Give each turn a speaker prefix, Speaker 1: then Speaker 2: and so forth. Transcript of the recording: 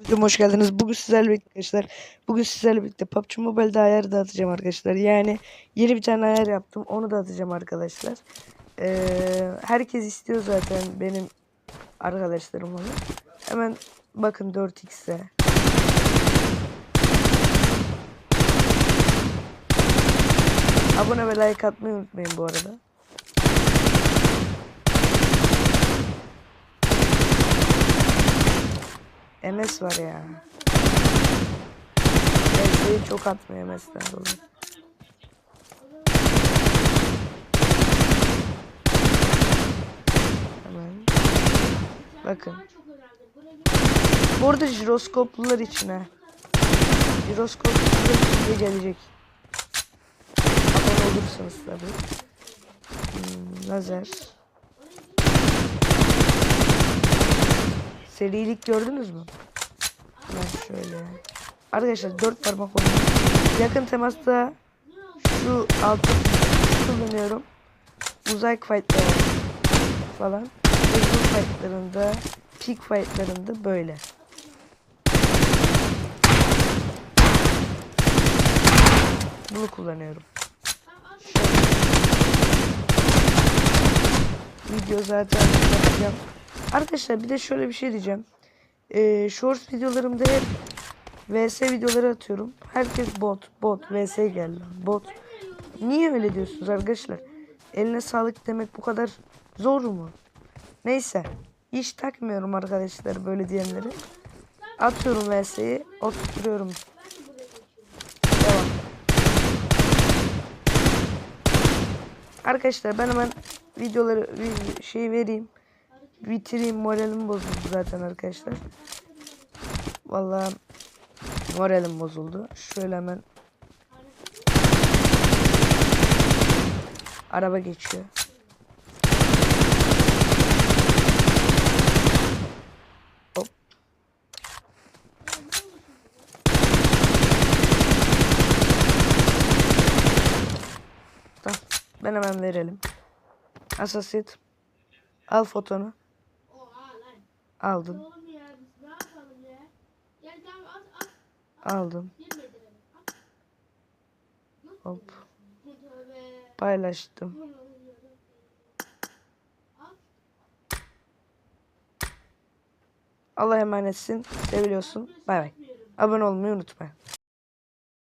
Speaker 1: Videoma hoş geldiniz. Bugün sizlerle birlikte arkadaşlar. Bugün sizlerle birlikte PUBG Mobile'de ayar dağıtacağım arkadaşlar. Yani yeni bir tane ayar yaptım. Onu dağıtacağım arkadaşlar. Ee, herkes istiyor zaten benim arkadaşlarım onu. Hemen bakın 4x'e. Abone ve like atmayı unutmayın bu arada. MS var ya. MS'yi çok atmıyor MS'den dolayı. Hemen. Bakın. Bu arada jiroskoplular içine. Jiroskoplular içine gelecek. Abone olursanız tabii. Hmm, lazer. Serilik gördünüz mü? Ben şöyle. Arkadaşlar dört parmak oynuyorum. Yakın temasta şu altı kullanıyorum. Uzay fightları falan. Hızlı fightlarında, peak fightlarında böyle. Bunu kullanıyorum. Şöyle. Video zaten yapacağım. Arkadaşlar bir de şöyle bir şey diyeceğim. Ee, shorts videolarımda hep VS videoları atıyorum. Herkes bot, bot, VS geldi. Bot. Niye öyle diyorsunuz arkadaşlar? Eline sağlık demek bu kadar zor mu? Neyse. Hiç takmıyorum arkadaşlar böyle diyenleri. Atıyorum VS'yi, oturtuyorum. Devam. Arkadaşlar ben hemen videoları vi- şey vereyim. Bitireyim moralim bozuldu zaten arkadaşlar. Vallahi moralim bozuldu. Şöyle hemen araba geçiyor. Hop. Tamam. Ben hemen verelim. Assassin. Al fotonu. Aldım.
Speaker 2: At.
Speaker 1: Hop. Paylaştım. Allah emanetsin. Seviliyorsun. Bay bay. Abone olmayı unutma.